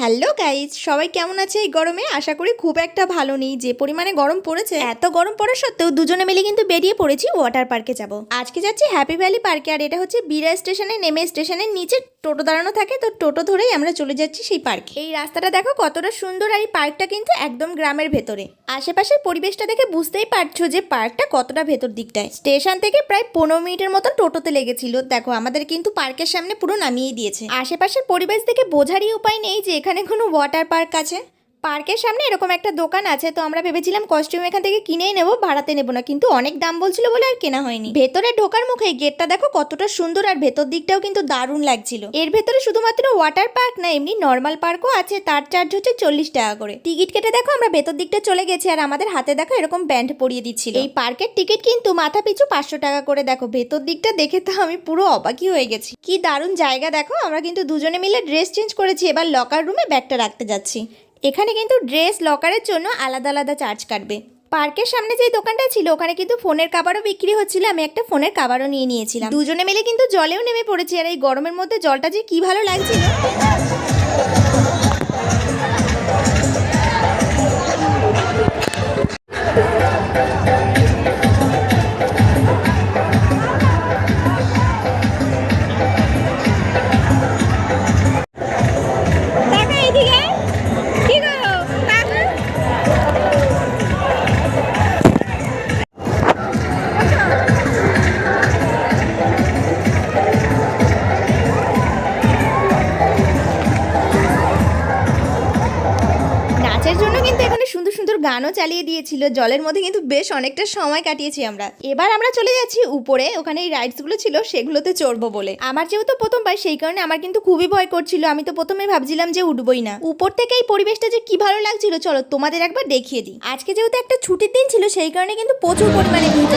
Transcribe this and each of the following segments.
Hello guys, সবাই কেমন আছে এই গরমে? আশা করি খুব একটা ভালো নেই। যে পরিমাণে গরম পড়েছে, এত গরম পড়া সত্ত্বেও দুজনে মিলে কিন্তু বেরিয়ে পড়েছি ওয়াটার পার্কে যাব। আজকে যাচ্ছি হ্যাপি ভ্যালি পার্কে আর এটা হচ্ছে বিরা স্টেশনে, নেমে স্টেশনের নিচে টোটো দাঁড়ানো থাকে, তো টোটো ধরেই আমরা চলে যাচ্ছি সেই পার্কে এই রাস্তাটা দেখো কতটা সুন্দর, আর এই পার্কটা কিন্তু একদম গ্রামের ভেতরে। আশেপাশের পরিবেশটা দেখে বুঝতেই পারছ যে পার্কটা কতটা ভেতর দিকটায়। স্টেশন থেকে প্রায় পনেরো মিনিটের মতো টোটোতে লেগেছিল। দেখো আমাদের কিন্তু পার্কের সামনে পুরো নামিয়ে দিয়েছে। আশেপাশের পরিবেশ দেখে বোঝারই উপায় নেই যে এখানে কোনো ওয়াটার পার্ক আছে? পার্কের সামনে এরকম একটা দোকান আছে, তো আমরা ভেবেছিলাম কস্টিউম এখান থেকে কিনেই নেব, ভাড়াতে নেব না। কিন্তু অনেক দাম বলছিল বলে আর কেনা হয়নি। ভেতরে ঢোকার মুখে গেটটা দেখো কতটা সুন্দর আর ভেতর দিকটাও কিন্তু দারুণ লাগছিল। এর ভেতরে শুধুমাত্র ওয়াটার পার্ক না, এমনি নর্মাল পার্কও আছে, তার চার্জ হচ্ছে চল্লিশ টাকা করে। টিকিট কেটে দেখো, আমরা ভেতর দিকটা চলে গেছি আর আমাদের হাতে দেখো এরকম ব্যান্ড পরিয়ে দিচ্ছিল। এই পার্কের টিকিট কিন্তু মাথা পিছু পাঁচশো টাকা করে দেখো, ভেতর দিকটা দেখে তো আমি পুরো অবাকই হয়ে গেছি। কি দারুণ জায়গা দেখো, আমরা কিন্তু দুজনে মিলে ড্রেস চেঞ্জ করেছি, এবার লকার রুমে ব্যাগটা রাখতে যাচ্ছি। এখানে কিন্তু ড্রেস লকারের জন্য আলাদা আলাদা চার্জ কাটবে। পার্কের সামনে যে দোকানটা ছিল, ওখানে কিন্তু ফোনের কাবারও বিক্রি হচ্ছিল। আমি একটা ফোনের কাবারও নিয়ে নিয়েছিলাম। দুজনে মিলে কিন্তু জলেও নেমে পড়েছি। আর এই গরমের মধ্যে জলটা যে কি ভালো লাগছিল। গানও চালিয়ে দিয়েছিল, জলের মধ্যে কিন্তু বেশ অনেকটা সময় কাটিয়েছি আমরা। এবার আমরা চলে যাচ্ছি উপরে, ওখানে এই রাইডসগুলো ছিল, সেগুলোতে চড়বো বলে। আমার যেহেতু প্রথম প্রথমবার সেই কারণে আমার কিন্তু খুবই ভয় করছিল। আমি তো প্রথমে ভাবছিলাম যে উঠবই না। উপর থেকে এই পরিবেশটা যে কি ভালো লাগছিল, চলো তোমাদের একবার দেখিয়ে দিই। আজকে যেহেতু একটা ছুটির দিন ছিল, সেই কারণে কিন্তু প্রচুর পরিমাণে ভিড়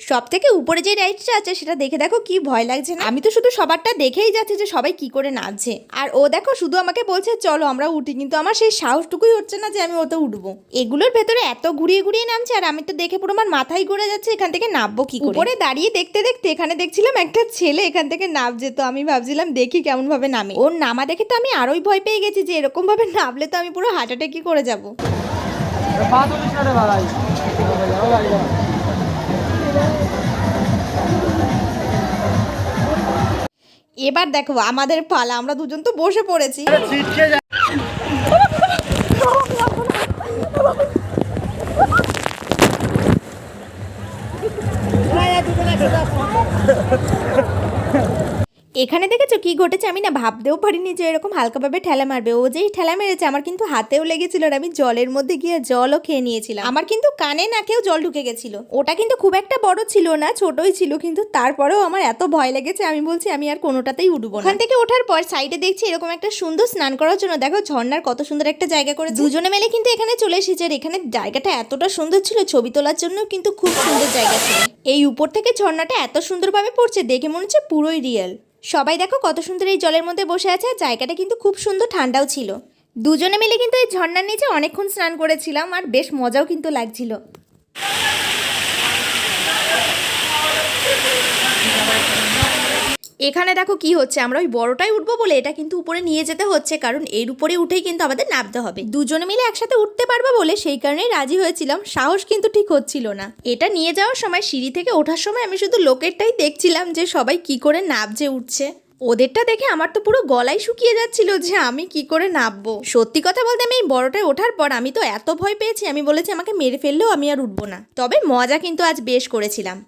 সব থেকে উপরে যে রাইডটা আছে সেটা দেখে দেখো কি ভয় লাগছে না। আমি তো শুধু সবারটা দেখেই যাচ্ছি যে সবাই কি করে নাচছে। আর ও দেখো শুধু আমাকে বলছে, চলো আমরা উঠি। কিন্তু আমার সেই সাহসটুকুই হচ্ছে না যে আমি ওতে উঠবো। এগুলোর ভেতরে এত ঘুরিয়ে ঘুরিয়ে নামছে, আর আমি তো দেখে পুরো আমার মাথায় ঘুরে যাচ্ছে এখান থেকে নামবো কি উপরে দাঁড়িয়ে দেখতে দেখতে এখানে দেখছিলাম একটা ছেলে এখান থেকে নামছে, তো আমি ভাবছিলাম দেখি কেমন ভাবে নামে। ওর নামা দেখে তো আমি আরোই ভয় পেয়ে গেছি যে এরকম ভাবে নামলে তো আমি পুরো হার্ট অ্যাটাকই করে যাব। এবার দেখো আমাদের পালা আমরা দুজন তো বসে পড়েছি। এখানে দেখেছ কি ঘটেছে? আমি না ভাবতেও পারিনি যে এরকম হালকাভাবে ঠেলা মারবে। ও যেই ঠেলা মেরেছে আমার কিন্তু হাতেও লেগেছিল আর আমি জলের মধ্যে গিয়ে জলও খেয়ে নিয়েছিলাম। আমার কিন্তু কানে নাকেও জল ঢুকে গেছিল। ওটা কিন্তু খুব একটা বড় ছিল না ছোটই ছিল কিন্তু তারপরেও আমার এত ভয় লেগেছে আমি বলছি আমি আর কোনোটাতেই উঠবো ওখান থেকে ওঠার পর সাইডে দেখছি এরকম একটা সুন্দর স্নান করার জন্য দেখো ঝর্ণার কত সুন্দর একটা জায়গা করে দুজনে মেলে কিন্তু এখানে চলে এসেছে আর এখানে জায়গাটা এতটা সুন্দর ছিল ছবি তোলার জন্য কিন্তু খুব সুন্দর জায়গা ছিল। এই উপর থেকে ঝর্ণাটা এত সুন্দরভাবে পড়ছে, দেখে মনে হচ্ছে পুরোই রিয়েল। সবাই দেখো কত সুন্দর এই জলের মধ্যে বসে আছে, আর জায়গাটা কিন্তু খুব সুন্দর, ঠান্ডাও ছিল। দুজনে মিলে কিন্তু এই ঝর্ণার নিচে অনেকক্ষণ স্নান করেছিলাম, আর বেশ মজাও কিন্তু লাগছিল। এখানে দেখো কি হচ্ছে, আমরা ওই বড়টাই উঠবো বলে এটা কিন্তু উপরে নিয়ে যেতে হচ্ছে, কারণ এর উপরে উঠেই কিন্তু আমাদের নামতে হবে। দুজনে মিলে একসাথে উঠতে পারব বলে সেই কারণেই রাজি হয়েছিলাম, সাহস কিন্তু ঠিক হচ্ছিল না। এটা নিয়ে যাওয়ার সময়, সিঁড়ি থেকে ওঠার সময় আমি শুধু লোকেরটাই দেখছিলাম যে সবাই কি করে নাবজে উঠছে। ওদেরটা দেখে আমার তো পুরো গলাই শুকিয়ে যাচ্ছিল যে আমি কি করে নামবো। সত্যি কথা বলতে আমি এই বড়টায় ওঠার পর আমি তো এত ভয় পেয়েছি, আমি বলেছি আমাকে মেরে ফেললেও আমি আর উঠবো না। তবে মজা কিন্তু আজ বেশ করেছিলাম।